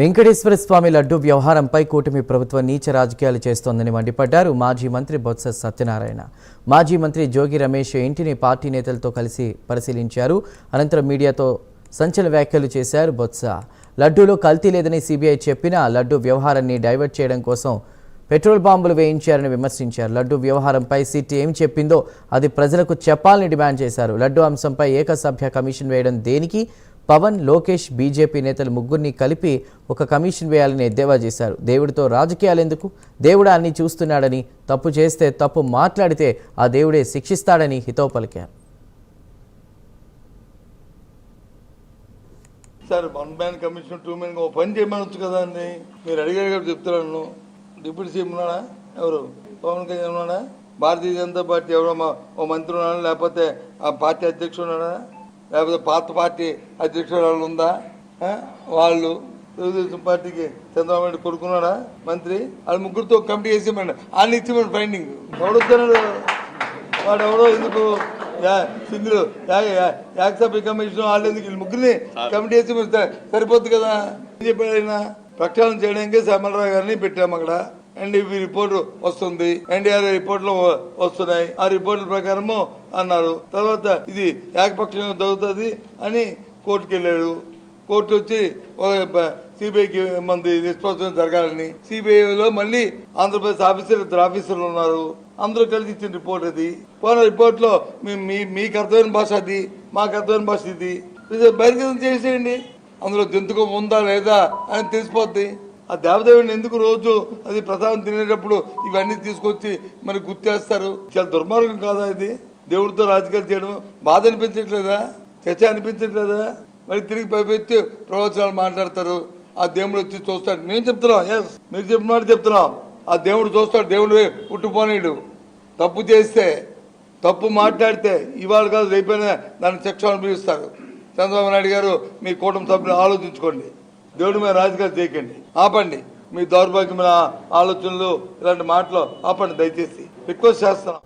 వెంకటేశ్వర స్వామి లడ్డు వ్యవహారంపై కూటమి ప్రభుత్వం నీచ రాజకీయాలు చేస్తోందని మండిపడ్డారు మాజీ మంత్రి బొత్స సత్యనారాయణ. మాజీ మంత్రి జోగి రమేష్ ఇంటిని పార్టీ నేతలతో కలిసి పరిశీలించారు. అనంతరం మీడియాతో సంచలన వ్యాఖ్యలు చేశారు బొత్స. లడ్డూలో కల్తీ లేదని సిబిఐ చెప్పినా లడ్డు వ్యవహారాన్ని డైవర్ట్ చేయడం కోసం పెట్రోల్ బాంబులు వేయించారని విమర్శించారు. లడ్డు వ్యవహారంపై సిట్ ఏం చెప్పిందో అది ప్రజలకు చెప్పాలని డిమాండ్ చేశారు. లడ్డు అంశంపై ఏకసభ్య కమిషన్ వేయడం దేనికి? పవన్ లోకేష్ బీజేపీ నేతలు ముగ్గురిని కలిపి ఒక కమిషన్ వేయాలని ఎద్దేవా చేశారు. దేవుడితో రాజకీయాలు ఎందుకు దేవుడు అన్ని చూస్తున్నాడని తప్పు చేస్తే తప్పు మాట్లాడితే ఆ దేవుడే శిక్షిస్తాడని హితవు పలికారు. Sir one man commission two man ఒక పని చేయమనొచ్చు కదా అండి. మీరు అడిగారు కాబట్టి చెప్తున్నాను డిప్యూటీ సీఎం ఉన్నాడా? ఎవరు? పవన్ కళ్యాణ్ ఉన్నాడా? భారతీయ జనతా పార్టీ ఎవరో మా ఓ మంత్రి ఉన్నాడా? లేకపోతే ఆ పార్టీ అధ్యక్షుడు ఉన్నాడా? లేకపోతే పాత పార్టీ అధ్యక్షురాలు ఉందా? వాళ్ళు తెలుగుదేశం పార్టీకి చంద్రబాబు నాయుడు కొడుకున్నాడా? మంత్రి? వాళ్ళ ముగ్గురితో కమిటీ వేసి ఇవ్వండి వాళ్ళు ఇచ్చివ్వండి ఫైండింగ్ ఎవడొస్తున్నాడు వాడు ఎవడో ఎందుకు? యా- సింగిల్ యా- యా- యాక్సెప్ట్ కమిషన్ వాళ్ళు ఎందుకు? వీళ్ళు ముగ్గురిని కమిటీ వేసి సరిపోద్ది కదా? ఏం చెప్పాడు ఆయన? ప్రక్షాళన చేయడానికి శ్యామలరావు గారిని పెట్టాము అక్కడ. అండ్ ఇవి రిపోర్ట్ వస్తుంది. ఎన్డీఆర్ రిపోర్ట్లు వస్తున్నాయి. ఆ రిపోర్ట్ల ప్రకారము అన్నారు. తర్వాత ఇది ఏకపక్షంగా జరుగుతుంది అని కోర్టుకు వెళ్ళాడు కోర్టు వచ్చి సిబిఐకి మంది నిష్పత్తి జరగాలని. సిబిఐలో మళ్ళీ ఆంధ్రప్రదేశ్ ఆఫీసర్ ఇద్దరు ఆఫీసర్లు ఉన్నారు. అందరూ కలిసి ఇచ్చిన రిపోర్ట్ అది. పోయిన రిపోర్ట్లో మీ మీకు అర్థమైన భాష అది మాకు అర్థమైన భాష ఇది. ఇది బహిర్గతం చేసేయండి. అందులో జంతుకం ఉందా లేదా అని తెలిసిపోద్ది. ఆ దేవదేవుని ఎందుకు రోజు అది ప్రసాదం తినేటప్పుడు ఇవన్నీ తీసుకొచ్చి మరి గుర్తేస్తారు? చాలా దుర్మార్గం కాదా ఇది? దేవుడితో రాజకీయాలు చేయడం బాధ అనిపించట్లేదా? చర్చ అనిపించట్లేదా? మరి తిరిగి పైపెత్తి ప్రవచనాలు మాట్లాడతారు. ఆ దేవుడు వచ్చి చూస్తాడు. మేము చెప్తున్నాం ఎస్ మీరు చెప్పిన మాట చెప్తున్నాం. ఆ దేవుడు చూస్తాడు. దేవుడు పుట్టుపోనీడు తప్పు చేస్తే తప్పు మాట్లాడితే ఇవాళ కాదు రేపైనా దాన్ని శిక్ష అనుభవిస్తారు. చంద్రబాబు నాయుడు గారు మీ కుటుంబ సభ్యులు ఆలోచించుకోండి. దేవుడి మీద రాజకీయాలు చేయకండి ఆపండి. మీ దౌర్భాగ్యమైన ఆలోచనలు ఇలాంటి మాటలు ఆపండి దయచేసి. రిక్వెస్ట్ చేస్తున్నాం.